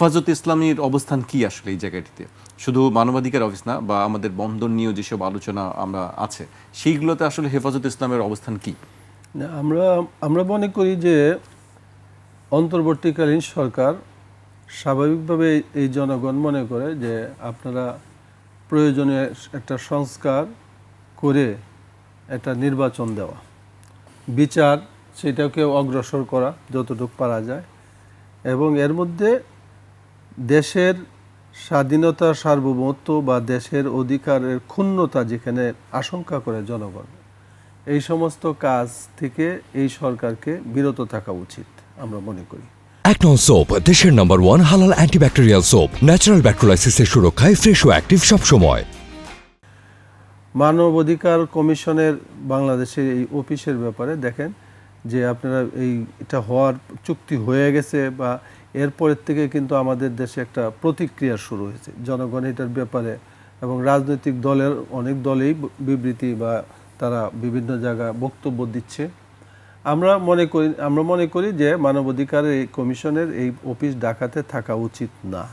হেফাজত ইসলামীর অবস্থান কি আসলে এই জায়গাটিতে? শুধু মানবাধিকার অফিস না, বা আমাদের বন্ধন নিয়েও যেসব আলোচনা আমরা আছে, সেইগুলোতে আসলে হেফাজত ইসলামের অবস্থান কি? আমরা আমরা মনে করি যে অন্তর্বর্তীকালীন সরকার স্বাভাবিকভাবে এই জনগণ মনে করে যে আপনারা প্রয়োজনীয় একটা সংস্কার করে একটা নির্বাচন দেওয়া। বিচার সেটাকে অগ্রসর করা যতটুকু পারা যায়। এবং এর মধ্যে দেশের স্বাধীনতা সার্বভৌমত্ব বা দেশের অধিকারের ক্ষুণ্ণতা যেখানে আশঙ্কা করে জনগণ এই সমস্ত কাজ থেকে এই সরকারকে বিরত থাকা উচিত আমরা মনে করি। অ্যাকনল সোপ দেশের নম্বর ওয়ান হালাল অ্যান্টিব্যাকটেরিয়াল সোপ ন্যাচারাল ব্যাকটেরিয়ালাইসিসের সুরক্ষায় ফ্রেশ ও অ্যাক্টিভ সবসময়। মানব অধিকার কমিশনের বাংলাদেশের এই অফিসের ব্যাপারে দেখেন যে আপনারা এই এটা হওয়ার চুক্তি হয়ে গেছে বা এরপরের থেকে কিন্তু আমাদের দেশে একটা প্রতিক্রিয়া শুরু হয়েছে। জনগণ এটার ব্যাপারে এবং রাজনৈতিক দলের অনেক দলেই বিবৃতি বা তারা বিভিন্ন জায়গায় বক্তব্য দিচ্ছে। আমরা মনে করি, আমরা মনে করি যে মানবাধিকার এই কমিশনের এই অফিস ডাকাতে থাকা উচিত না।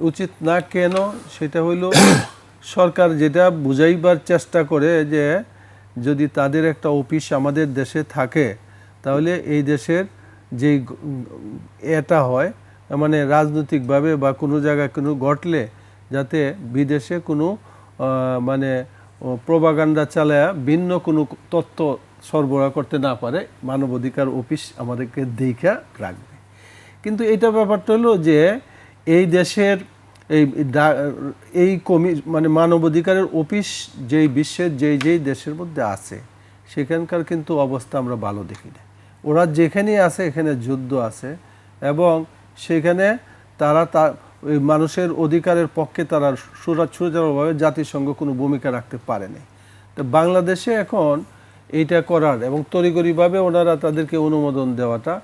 উচিত না কেন? সেটা হইল সরকার যেটা বুঝাইবার চেষ্টা করে যে যদি তাদের একটা অফিস আমাদের দেশে থাকে তাহলে এই দেশের গ- এটা হয় মানে রাজনৈতিকভাবে বা কোনো জায়গায় কোনো ঘটলে যাতে বিদেশে কোনো মানে প্রবাগান্ডা চালায়া ভিন্ন কোনো তথ্য সরবরাহ করতে না পারে, মানবাধিকার অফিস আমাদেরকে দেখা রাখবে। কিন্তু এটা ব্যাপারটা হলো যে এই দেশের এই এই কমি মানে মানবাধিকারের অফিস যেই বিশ্বের, যেই যেই দেশের মধ্যে আছে, সেখানকার কিন্তু অবস্থা আমরা ভালো দেখি না। ওরা যেখানেই আছে, এখানে যুদ্ধ আছে এবং সেখানে তারা তা, ওই মানুষের অধিকারের পক্ষে তারা সুরক্ষাভাবে জাতিসংঘ কোনো ভূমিকা রাখতে পারেনি। তো বাংলাদেশে এখন এইটা করার এবং তরিগরিভাবে ওনারা তাদেরকে অনুমোদন দেওয়াটা,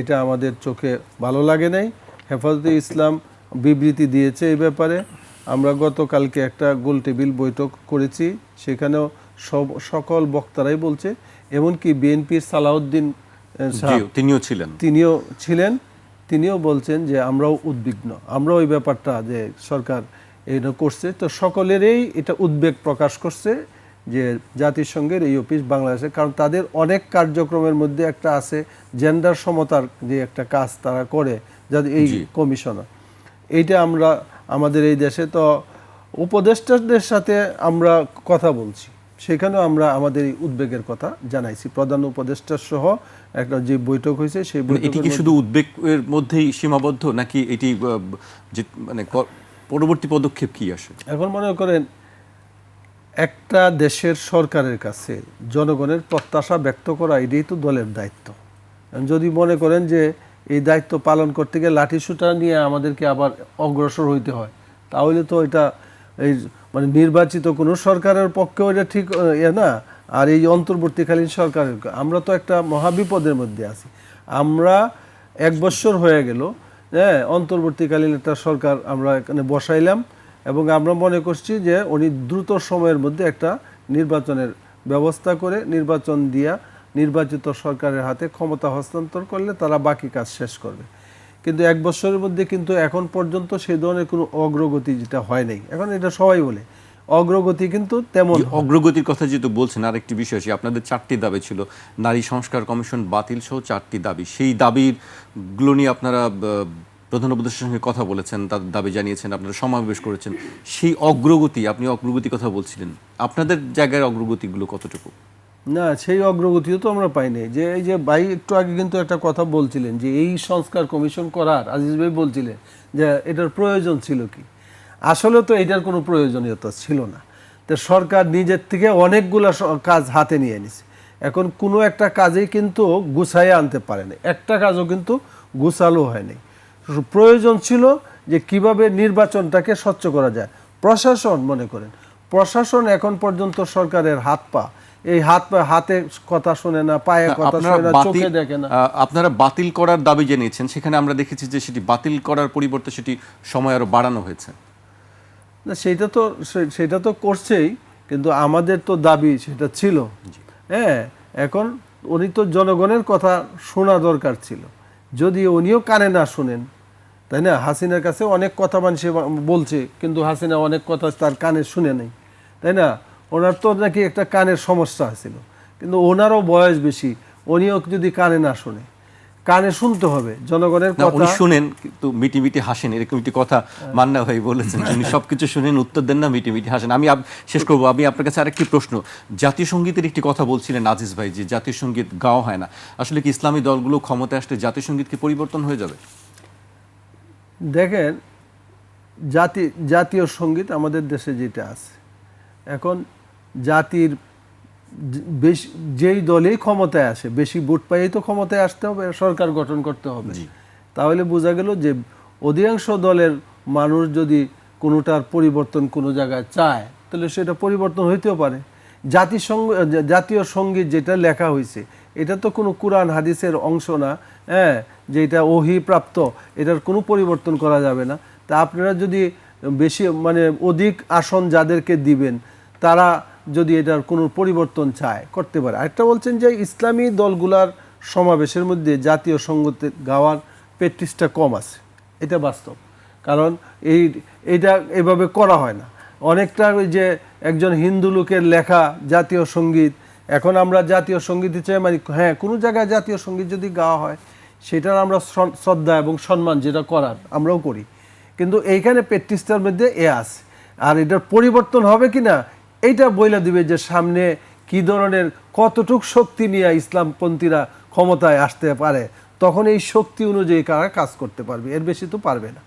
এটা আমাদের চোখে ভালো লাগে নাই। হেফাজতে ইসলাম বিবৃতি দিয়েছে এই ব্যাপারে। আমরা গতকালকে একটা গোল টেবিল বৈঠক করেছি, সেখানেও সব, সকল বক্তারাই বলছে, এমনকি বিএনপির সালাউদ্দিন তিনিও ছিলেন। তিনিও ছিলেন তিনিও বলছেন যে আমরাও উদ্বিগ্ন। আমরাও ওই ব্যাপারটা যে সরকার এটা করছে তো সকলেরই এটা উদ্বেগ প্রকাশ করছে যে জাতিসংঘের এই অফিস বাংলাদেশে কারণ তাদের অনেক কার্যক্রমের মধ্যে একটা আছে জেন্ডার সমতার যে একটা কাজ তারা করে যাতে এই। কমিশনার। এইটা আমরা আমাদের এই দেশে তো উপদেষ্টাদের সাথে আমরা কথা বলছি। সেখানেও আমরা আমাদের এই উদ্বেগের কথা জানাইছি। প্রধান উপদেষ্টা সহ একটা যে বৈঠক হয়েছে সেই মানে এটি কি শুধু উদ্বেগের মধ্যেই সীমাবদ্ধ নাকি এটি মানে পরবর্তী পদক্ষেপ কি আসে? এখন মনে করেন একটা দেশের সরকারের কাছে জনগণের প্রত্যাশা ব্যক্ত করা এটাই তো দলের দায়িত্ব। যদি মনে করেন যে এই দায়িত্ব পালন করতে গিয়ে লাঠিসুটা নিয়ে আমাদেরকে আবার অগ্রসর হইতে হয় তাহলে তো এটা এই মানে নির্বাচিত কোনো সরকারের পক্ষেও এটা ঠিক আহ, ইয়ে না। আর এই অন্তর্বর্তীকালীন সরকারের আমরা তো একটা মহাবিপদের মধ্যে আছি। আমরা এক বছর হয়ে গেল হ্যাঁ অন্তর্বর্তীকালীন একটা সরকার আমরা এখানে বসাইলাম এবং আমরা মনে করছি যে উনি দ্রুত সময়ের মধ্যে একটা নির্বাচনের ব্যবস্থা করে নির্বাচন দিয়া নির্বাচিত সরকারের হাতে ক্ষমতা হস্তান্তর করলে তারা বাকি কাজ শেষ করবে। কিন্তু এক বছরের মধ্যে কিন্তু এখন পর্যন্ত সেই ধরনের কোনো অগ্রগতি যেটা হয় নাই। এখন এটা সবাই বলে। অগ্রগতি কিন্তু তেমন অগ্রগতির কথা যেহেতু বলছেন, আরেকটি বিষয় আছে আপনাদের চারটি দাবি ছিল। নারী সংস্কার কমিশন বাতিল সহ চারটি দাবি। সেই দাবিরগুলো নিয়ে আপনারা প্রধান উপদেষ্টার সঙ্গে কথা বলেছেন, তার দাবি জানিয়েছেন, আপনারা সমাবেশ করেছেন। সেই অগ্রগতি, আপনি অগ্রগতির কথা বলছিলেন। আপনাদের জায়গায় অগ্রগতিগুলো কতটুকু? না, সেই অগ্রগতিও তো আমরা পাইনি। যে এই যে ভাই একটু আগে কিন্তু একটা কথা বলছিলেন যে এই সংস্কার কমিশন করার, আজিজ ভাই বলছিলেন যে এটার প্রয়োজন ছিল কি? আসলে তো এটার কোনো প্রয়োজনীয়তা ছিল না। তো সরকার নিজের থেকে অনেকগুলা কাজ হাতে নিয়ে নিছে। এখন কোনো একটা কাজেই কিন্তু গুছাইয়ে আনতে পারেনি একটা কাজও কিন্তু গুছালো হয়নি প্রয়োজন ছিল যে কীভাবে নির্বাচনটাকে স্বচ্ছ করা যায়। প্রশাসন মনে করেন, প্রশাসন এখন পর্যন্ত সরকারের হাত পা এই হাত হাতে কথা শোনে না পায়ে কথা আপনারা শোনে না চোখে দেখে না। আপনারা বাতিল করার দাবি জানিয়েছেন। সেখানে আমরা দেখেছি যে সেটি বাতিল করার পরিবর্তে সেটি সময় আরও বাড়ানো হয়েছে। না সেটা তো সেটা তো করছেই কিন্তু আমাদের তো দাবি সেটা ছিল। হ্যাঁ এখন উনি তো জনগণের কথা শোনা দরকার ছিল। যদি উনিও কানে না শুনেন তাই না? হাসিনার কাছে অনেক কথা মানুষে বলছে কিন্তু হাসিনা অনেক কথা তার কানে শুনে নেই তাই না? ওনার তো নাকি একটা কানের সমস্যা ছিল। কিন্তু ওনারও বয়স বেশি উনিও যদি কানে না শুনে। কানে শুনতে হবে জনগণের উনি কথা শুনেন কিন্তু মিটি মিটি হাসেন এরকম একটি কথা মান্না ভাই বলেছেন উনি সবকিছু শুনেন উত্তর দেন না মিটি মিটি হাসেন। আমি শেষ করব আমি আপনার কাছে আরেকটি প্রশ্ন। জাতীয় সঙ্গীতের একটি কথা বলছিলেন আজিজ ভাই যে জাতীয় সংগীত গাওয়া হয় না। আসলে কি ইসলামী দলগুলো ক্ষমতায় আসলে জাতীয় সংগীত কি পরিবর্তন হয়ে যাবে? দেখেন জাতি জাতীয় সংগীত আমাদের দেশে যেটা আছে এখন জাতির বেশি যেই দলেই ক্ষমতায় আসে বেশি ভোট পাইয়েই তো ক্ষমতায় আসতে হবে সরকার গঠন করতে হবে। তাহলে বোঝা গেল যে অধিকাংশ দলের মানুষ যদি কোনোটার পরিবর্তন কোনো জায়গায় চায় তাহলে সেটা পরিবর্তন হইতেও পারে। জাতিসংঘ জাতীয় সংগীত যেটা লেখা হয়েছে এটা তো কোনো কোরআন হাদিসের অংশ না হ্যাঁ যে এটা ওহি প্রাপ্ত এটার কোনো পরিবর্তন করা যাবে না। তা আপনারা যদি বেশি মানে অধিক আসন যাদেরকে দিবেন তারা যদি এটার কোনো পরিবর্তন চায়, করতে পারে। আরেকটা বলছেন যে, ইসলামী দলগুলার সমাবেশের মধ্যে জাতীয় সংগীত গাওয়ার প্র্যাকটিসটা কম আছে। এটা বাস্তব। কারণ এই, এটা এভাবে করা হয় না। অনেকটা ওই যে একজন হিন্দু লোকের লেখা জাতীয় সংগীত, এখন আমরা জাতীয় সংগীত চাই মানে হ্যাঁ কোনো জায়গায় জাতীয় সংগীত যদি গাওয়া হয়, সেটার আমরা শ্রদ্ধা এবং সম্মান যেটা করার, আমরাও করি। কিন্তু এইখানে প্র্যাকটিসটার মধ্যে এ আছে। আর এটার পরিবর্তন হবে কি না এইটা বইলা দিবে যে সামনে কি ধরনের, কতটুক শক্তি নিয়ে ইসলামপন্থীরা ক্ষমতায় আসতে পারে, তখন এই শক্তি অনুযায়ী কারা কাজ করতে পারবে, এর বেশি তো পারবে না।